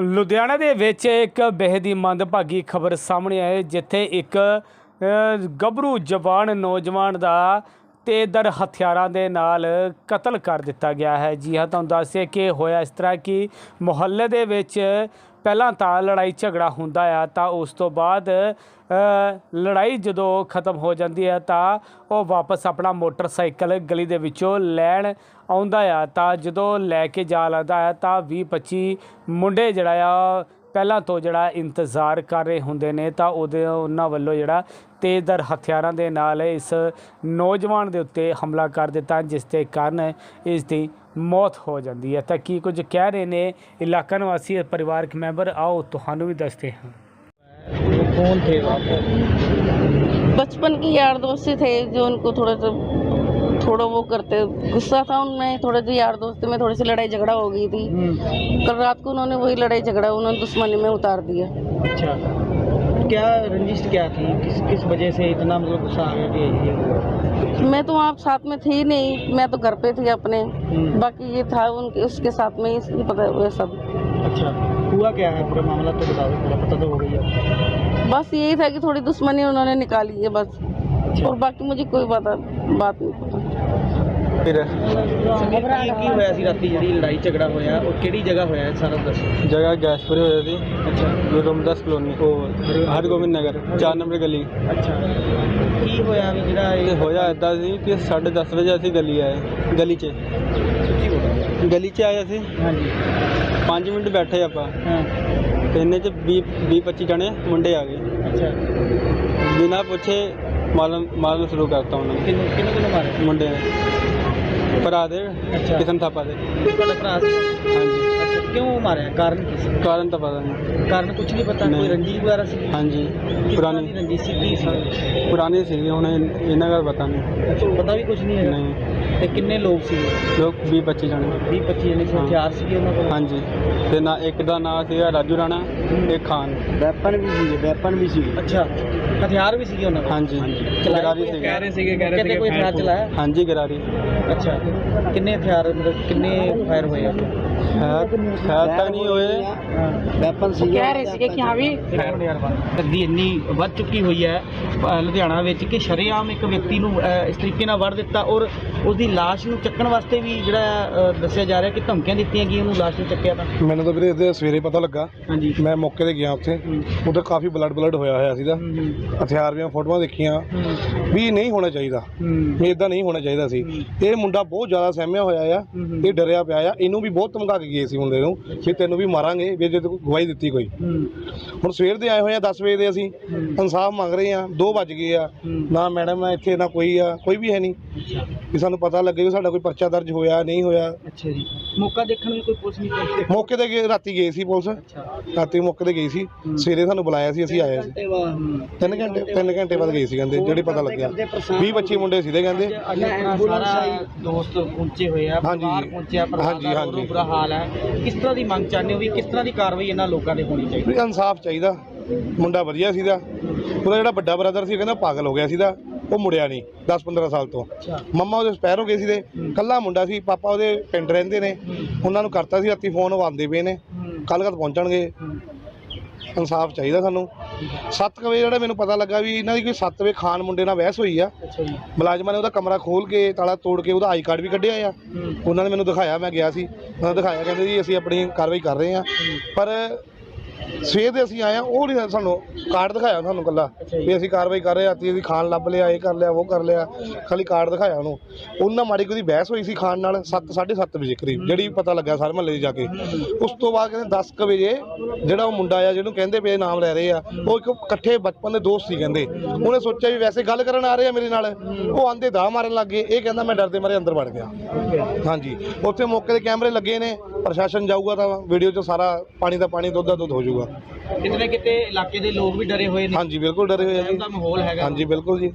ਲੁਧਿਆਣਾ ਦੇ ਵਿੱਚ ਇੱਕ ਬੇਹੱਦ ਹੀ ਮੰਦਭਾਗੀ ਖਬਰ ਸਾਹਮਣੇ ਆਈ, ਜਿੱਥੇ ਇੱਕ ਗੱਭਰੂ ਜਵਾਨ ਨੌਜਵਾਨ ਦਾ ਤੇਜ਼ਦਰ ਹਥਿਆਰਾਂ ਦੇ ਨਾਲ ਕਤਲ ਕਰ ਦਿੱਤਾ ਗਿਆ ਹੈ। ਜੀ ਹਾਂ, ਤੁਹਾਨੂੰ ਦੱਸਿਆ ਕਿ ਹੋਇਆ ਇਸ ਤਰ੍ਹਾਂ ਕਿ ਮੁਹੱਲੇ ਦੇ ਵਿੱਚ ਪਹਿਲਾਂ ਤਾਂ ਲੜਾਈ ਝਗੜਾ ਹੁੰਦਾ ਆ, ਤਾਂ ਉਸ ਤੋਂ ਬਾਅਦ ਲੜਾਈ ਜਦੋਂ ਖਤਮ ਹੋ ਜਾਂਦੀ ਹੈ ਤਾਂ ਉਹ ਵਾਪਸ ਆਪਣਾ ਮੋਟਰਸਾਈਕਲ ਗਲੀ ਦੇ ਵਿੱਚੋਂ ਲੈਣ ਆਉਂਦਾ ਆ। ਤਾਂ ਜਦੋਂ ਲੈ ਕੇ ਜਾ ਲੈਂਦਾ ਹੈ ਤਾਂ 20 25 ਮੁੰਡੇ ਜਿਹੜਾ ਆ, ਪਹਿਲਾਂ ਤੋਂ ਜਿਹੜਾ ਇੰਤਜ਼ਾਰ ਕਰ ਰਹੇ ਹੁੰਦੇ ਨੇ, ਤਾਂ ਉਹਦੇ, ਉਹਨਾਂ ਵੱਲੋਂ ਜਿਹੜਾ ਤੇਜ਼ਦਰ ਹਥਿਆਰਾਂ ਦੇ ਨਾਲ ਇਸ ਨੌਜਵਾਨ ਦੇ ਉੱਤੇ ਹਮਲਾ ਕਰ ਦਿੱਤਾ, ਜਿਸ ਦੇ ਕਾਰਨ ਇਸ ਦੀ ਮੌਤ ਹੋ ਜਾਂਦੀ ਹੈ ਤਾਂ ਕੀ ਕੁਝ ਕਹਿ ਰਹੇ ਨੇ ਇਲਾਕਾ ਨਿਵਾਸੀ ਪਰਿਵਾਰਕ ਮੈਂਬਰ ਆਓ ਤੁਹਾਨੂੰ ਵੀ ਦੱਸਦੇ ਹਾਂ कौन थे वो आप बचपन की यार दोस्ती थे जो उनको थोड़ा सा थोड़ा वो करते गुस्सा था उनमें थोड़े से यार दोस्ती में थोड़ी सी लड़ाई झगड़ा हो गई थी कल रात को उन्होंने वही लड़ाई झगड़ा उन्होंने दुश्मनी में उतार दिया अच्छा क्या रंजिश क्या थी? किस किस वजह से इतना मतलब गुस्सा आ गया कि मैं तो वहाँ साथ में थी नहीं मैं तो घर पे थी अपने। हम्म। बाकी ये था उनके उसके साथ में ही पता हुआ सब। अच्छा हुआ क्या है? पूरा मामला तो बताओ पूरा पता तो हो गई है। बस यही था कि थोड़ी दुश्मनी उन्होंने निकाली है बस। अच्छा। और बाकी मुझे कोई पता बात नहीं। पता ਫਿਰ? ਕੀ ਕੀ ਹੋਇਆ ਸੀ ਰਾਤੀ ਜਿਹੜੀ ਲੜਾਈ ਝਗੜਾ ਹੋਇਆ? ਉਹ ਕਿਹੜੀ ਜਗ੍ਹਾ ਹੋਇਆ ਹੈ ਸਾਰਾ ਦੱਸੋ? ਜਗ੍ਹਾ ਗੈਸਪੁਰ ਹੋਇਆ ਸੀ। ਅੱਛਾ। ਜੋ ਰਮਦਾਸ ਕਲੋਨੀ। ਉਹ ਹਰਗੋਬਿੰਦ ਨਗਰ 4 ਨੰਬਰ ਗਲੀ। ਅੱਛਾ। ਕੀ ਹੋਇਆ ਵੀ ਜਿਹੜਾ ਤੇ ਇਹ ਹੋਇਆ ਇਦਾਂ ਸੀ ਕਿ 10:30 ਵਜੇ ਅਸੀਂ ਗਲੀ ਆਏ ਗਲੀ 'ਚ। ਸੱਚੀ ਬੋਲੋ ਗਲੀ 'ਚ ਆਏ ਅਸੀਂ। ਹਾਂਜੀ। 5 ਮਿੰਟ ਬੈਠੇ ਆਪਾਂ। ਹਾਂ। ਤੇ ਇੰਨੇ 'ਚ 20 20 25 ਜਣੇ ਮੁੰਡੇ ਆ ਗਏ। ਅੱਛਾ। ਬਿਨਾਂ ਪੁੱਛੇ ਮਾਰਨ ਮਾਰਨ ਸ਼ੁਰੂ ਕਰਤਾ ਉਹਨਾਂ ਨੇ। ਕਿੰਨੂੰ ਕਿੰਨੂੰ ਕਿੰਨੂੰ ਮਾਰਿਆ? ਮੁੰਡੇ ਨੇ। ਭਰਾ ਦੇ ਅੱਛਾ। ਕਿਸਨ ਥਾਪਾ ਦੇ। ਤੁਹਾਡਾ ਭਰਾ ਸੀ? ਹਾਂਜੀ। ਅੱਛਾ ਕਿਉਂ ਮਾਰਿਆ? ਕਾਰਨ ਕੀ ਸੀ? ਕਾਰਨ ਤਾਂ ਪਤਾ ਨਹੀਂ। ਕਾਰਨ ਕੁਝ ਨਹੀਂ ਪਤਾ? ਨਹੀਂ। ਕੋਈ ਰੰਜਿਸ਼ ਵਗੈਰਾ ਸੀ? ਹਾਂਜੀ। ਪੁਰਾਣੀ ਪੁਰਾਣੀ ਰੰਜਿਸ਼ ਸੀ? ਕੀ ਸੀ? ਪੁਰਾਣੀ ਸੀਗੀ ਹੁਣ ਇਹ- ਇਹਨਾਂ ਦਾ ਪਤਾ ਨਹੀਂ। ਅੱਛਾ ਪਤਾ ਵੀ ਕੁਝ ਨਹੀਂ ਹੈਗਾ? ਨਹੀਂ। ਤੇ ਕਿੰਨੇ ਲੋਕ ਸੀ? ਲੋਕ 20 25 ਜਣੇ। 20 25 ਜਣੇ ਸੀ ਹਾਂ। ਹਥਿਆਰ ਸੀਗੇ ਉਹਨਾਂ ਕੋਲ? ਹਾਂਜੀ। ਤੇ ਨਾ ਇੱਕ ਦਾ ਨਾਂ ਸੀਗਾ ਰਾਜੂ ਰਾਣਾ ਇੱਕ ਖਾਨ। ਵੈਪਨ ਵੀ ਸੀਗੇ ਵੈਪਨ ਵੀ ਸੀਗੇ। ਅੱਛਾ। ਹਥਿਆਰ ਵੀ ਸੀਗੇ ਉਹਨਾਂ ਕੋਲ? ਹਾਂਜੀ। ਗਰਾਰੀ ਕੋਈ- ਸੀਗਾ। ਸੀਗੇ ਕਹਿ ਰਹੇ ਸੀਗੇ ਕੋਈ ਹਥਿਆਰ ਚਲਾਇਆ? ਹਾਂਜੀ ਗਰਾਰੀ। ਅੱਛਾ। ਕਿੰਨੇ ਹਥਿਆਰ ਮਤਲਬ ਕਿੰਨੇ ਫਾਇਰ ਹੋਏ ਆ? ਹੈ ਤੱਕ ਨਹੀਂ ਹੋਏ। ਵੈਪਨ ਸੀ ਕਹਿ ਰਹੇ ਸੀਗੇ ਕਿ ਹਾਂ ਵੀ ਤਕਦੀ ਇੰਨੀ ਵੱਧ ਚੁੱਕੀ ਹੋਈ ਹੈ ਲੁਧਿਆਣਾ ਵਿੱਚ ਕਿ ਸ਼ਰੇਆਮ ਇੱਕ ਵਿਅਕਤੀ ਨੂੰ ਇਸ ਤਰੀਕੇ ਨਾਲ ਵੜ ਦਿੱਤਾ ਔਰ ਉਸ ਦੀ ਨੂੰ ਚੱਕਣ ਵਾਸਤੇ ਵੀ ਜਿਹੜਾ ਦੱਸਿਆ ਜਾ ਰਿਹਾ ਕਿ ਧਮਕੀਆਂ ਦਿੱਤੀਆਂ ਗਈਆਂ ਉਹਨੂੰ ਲਾਸ਼ ਨੂੰ ਚੱਕਿਆ ਤਾਂ। ਮੈਨੂੰ ਤਾਂ ਵੀਰੇ ਸਵੇਰੇ ਪਤਾ ਲੱਗਾ। ਹਾਂਜੀ। ਮੈਂ ਮੌਕੇ ਤੇ ਗਿਆ ਉੱਥੇ। ਹੂੰ। ਕਾਫੀ ਬਲੱਡ ਬਲੱਡ ਹੋਇਆ ਹੋਇਆ ਸੀਗਾ। ਹਥਿਆਰ ਦੀਆਂ ਫੋਟੋਆਂ ਦੇਖੀਆਂ। ਹੂੰ, ਵੀ ਨਹੀਂ ਹੋਣਾ ਚਾਹੀਦਾ। ਹੂੰ, ਇਦਾਂ ਨਹੀਂ ਹੋਣਾ ਚਾਹੀਦਾ ਸੀ। ਹੂੰ। ਇਹ ਮੁੰਡਾ ਬਹੁਤ ਜ਼ਿਆਦਾ ਸਹਿਮਿਆ ਹੋਇਆ ਆ। ਹੂੰ, ਇਹ ਡਰਿਆ ਪਿਆ ਆ। ਇਹਨੂੰ ਵੀ ਬਹੁਤ ਧਮਕਾ ਕੇ ਗਏ ਸੀ ਮੁੰਡੇ ਨੂੰ ਵੀ ਤੈਨੂੰ ਵੀ ਮਾਰਾਂਗੇ ਵੀ ਜੇ ਤੂੰ ਗਵਾਹੀ ਦਿੱਤੀ ਕੋਈ। ਹੁਣ ਸਵੇਰ ਦੇ ਆਏ ਹੋਏ ਆ 10 ਵਜੇ ਦੇ ਅਸੀਂ ਇਨਸਾਫ ਮੰਗ ਰਹੇ ਆ 2 ਵੱਜ ਗਏ ਆ। ਨਾ ਮੈਡਮ ਆ ਇੱਥੇ ਨਾ ਕੋਈ ਆ ਕੋਈ ਵੀ ਹੈ ਨਹੀਂ। ਵੀ ਸਾਨੂੰ ਪਤਾ ਲੱਗੇ ਵੀ ਸਾਡਾ ਕੋਈ ਪਰਚਾ ਦਰਜ ਹੋਇਆ ਨਹੀਂ ਹੋਇਆ। ਅੱਛਾ ਜੀ। ਮੌਕਾ ਦੇਖਣ ਲਈ ਕੋਈ ਪੁਲਿਸ ਨਹੀਂ ਪਹੁੰਚੀ ਮੌਕੇ ਤੇ ਗਏ ਰਾਤੀ ਗਏ ਸੀ ਪੁਲਿਸ। ਅੱਛਾ। ਰਾਤੀ ਮੌਕੇ ਤੇ ਗਈ ਸੀ। ਸਵੇਰੇ ਸਾਨੂੰ ਬੁਲਾਇਆ ਸੀ ਅਸੀਂ ਆਏ ਸੀ। ਘੰਟੇ ਬਾਅਦ ਤਿੰਨ ਘੰਟੇ ਤਿੰਨ ਘੰਟੇ ਬਾਅਦ ਗਏ ਸੀ ਕਹਿੰਦੇ ਜਿਹੜੇ ਪਤਾ ਲੱਗਿਆ। 20 25 ਮੁੰਡੇ ਸੀਗੇ ਕਹਿੰਦੇ। ਅੱਜ ਆਪਣਾ ਸਾਰਾ ਦੋਸਤ ਪਹੁੰਚੇ ਹੋਏ ਆ। ਪਰਿਵਾਰ ਪਹੁੰਚਿਆ ਪਰਿਵਾਰ ਹਾਂਜੀ, ਦਾ ਹਾਂਜੀ। ਬੁਰਾ ਹਾਲ ਹੈ ਕਿਸ ਤਰ੍ਹਾਂ ਦੀ ਮੰਗ ਚਾਹੁੰਦੇ ਹੋ ਵੀ ਕਿਸ ਤਰ੍ਹਾਂ ਦੀ ਕਾਰਵਾਈ ਇਹਨਾਂ ਲੋਕਾਂ ਤੇ ਹੋਣੀ ਚਾਹੀਦੀ? ਵੀ ਇਨਸਾਫ ਚਾਹੀਦਾ। ਮੁੰਡਾ ਵਧੀਆ ਸੀਗਾ। ਉਹਦਾ ਜਿਹੜਾ ਵੱਡਾ ਬ੍ਰਦਰ ਸੀ ਕਹਿੰਦਾ ਪਾਗਲ ਹੋ ਗਿਆ ਸੀਗਾ। ਉਹ ਮੁੜਿਆ ਨਹੀਂ 10 15 ਸਾਲ ਤੋਂ। ਮੰਮਾ ਉਹਦੇ ਸਪੈਰ ਹੋ ਗਏ ਸੀਦੇ ਕੱਲਾ ਮੁੰਡਾ ਸੀ ਪਾਪਾ ਉਹਦੇ ਪਿੰਡ ਰਹਿੰਦੇ ਨੇ। ਉਹਨਾਂ ਨੂੰ ਕਰਤਾ ਸੀ ਰਾਤੀ ਫੋਨ ਉਹ ਆਉਂਦੇ ਪਏ ਨੇ। ਕੱਲ੍ਹ ਕਦ ਪਹੁੰਚਣਗੇ। ਇਨਸਾਫ ਚਾਹੀਦਾ ਸਾਨੂੰ। 7 ਵਜੇ ਜਿਹੜਾ ਮੈਨੂੰ ਪਤਾ ਲੱਗਾ ਵੀ ਇਹਨਾਂ ਦੀ ਕੋਈ 7 ਵਜੇ ਖਾਨ ਮੁੰਡੇ ਨਾਲ ਬਹਿਸ ਹੋਈ ਆ। ਮੁਲਾਜ਼ਮਾਂ ਨੇ ਉਹਦਾ ਕਮਰਾ ਖੋਲ ਕੇ ਤਾਲਾ ਤੋੜ ਕੇ ਉਹਦਾ ਆਈ ਕਾਰਡ ਵੀ ਕੱਢਿਆ ਆ। ਉਹਨਾਂ ਨੇ ਮੈਨੂੰ ਦਿਖਾਇਆ ਮੈਂ ਗਿਆ ਸੀ। ਉਹਨਾਂ ਨੇ ਦਿਖਾਇਆ ਕਹਿੰਦੇ ਜੀ ਅਸੀਂ ਆਪਣੀ ਕਾਰਵਾਈ ਕਰ ਰਹੇ ਹਾਂ। ਪਰ ਸਵੇਰ ਦੇ ਅਸੀਂ ਆਏ ਆ ਉਹ ਨਹੀਂ ਸਾਨੂੰ ਕਾਰਡ ਦਿਖਾਇਆ ਸਾਨੂੰ ਕੱਲਾ ਵੀ ਅਸੀਂ ਕਾਰਵਾਈ ਕਰ ਰਹੇ ਹਾਂ, ਅਸੀਂ ਖਾਣ ਲੱਭ ਲਿਆ, ਇਹ ਕਰ ਲਿਆ, ਉਹ ਕਰ ਲਿਆ, ਖਾਲੀ ਕਾਰਡ ਦਿਖਾਇਆ ਉਹਨੂੰ। ਉਹਨਾਂ ਮਾੜੀ ਕੋਈ ਬਹਿਸ ਹੋਈ ਸੀ ਖਾਣ ਨਾਲ 7 7:30 ਵਜੇ ਕਰੀਬ, ਜਿਹੜੀ ਪਤਾ ਲੱਗਾ ਸਾਰੇ ਮਹੱਲੇ 'ਚ ਜਾ ਕੇ। ਉਸ ਤੋਂ ਬਾਅਦ ਕਹਿੰਦੇ 10 ਕੁ ਵਜੇ ਜਿਹੜਾ ਉਹ ਮੁੰਡਾ ਆ ਜਿਹਨੂੰ ਕਹਿੰਦੇ ਪਏ ਨਾਮ ਲੈ ਰਹੇ ਆ, ਉਹ ਇੱਕ ਇਕੱਠੇ ਬਚਪਨ ਦੇ ਦੋਸਤ ਸੀ ਕਹਿੰਦੇ। ਉਹਨੇ ਸੋਚਿਆ ਵੀ ਵੈਸੇ ਗੱਲ ਕਰਨ ਆ ਰਹੇ ਆ ਮੇਰੇ ਨਾਲ। ਉਹ ਆਂਦੇ ਦਾ ਮਾਰਨ ਲੱਗ ਗਏ, ਇਹ ਕਹਿੰਦਾ ਮੈਂ ਡਰਦੇ ਮਾਰੇ ਅੰਦਰ ਵੜ ਗਿਆ। ਹਾਂਜੀ, ਉੱਥੇ ਮੌਕੇ ਤੇ ਕੈਮਰੇ ਲੱਗੇ ਨੇ ਪ੍ਰਸ਼ਾਸਨ ਜਾਊਗਾ ਤਾਂ ਵੀਡੀਓ 'ਚ ਸਾਰਾ ਪਾਣੀ ਦਾ ਪਾਣੀ ਦੁੱਧ ਦਾ ਦੁੱਧ ਹੋ ਜਾਊਗਾ। ਕਿਤੇ ਨਾ ਕਿਤੇ ਇਲਾਕੇ ਦੇ ਲੋਕ ਵੀ ਡਰੇ ਹੋਏ ਨੇ। ਹਾਂਜੀ ਬਿਲਕੁਲ ਡਰੇ ਹੋਏ ਆ ਜੀ। ਦਾ ਮਾਹੌਲ ਹੈਗਾ। ਹਾਂਜੀ ਬਿਲਕੁਲ ਜੀ।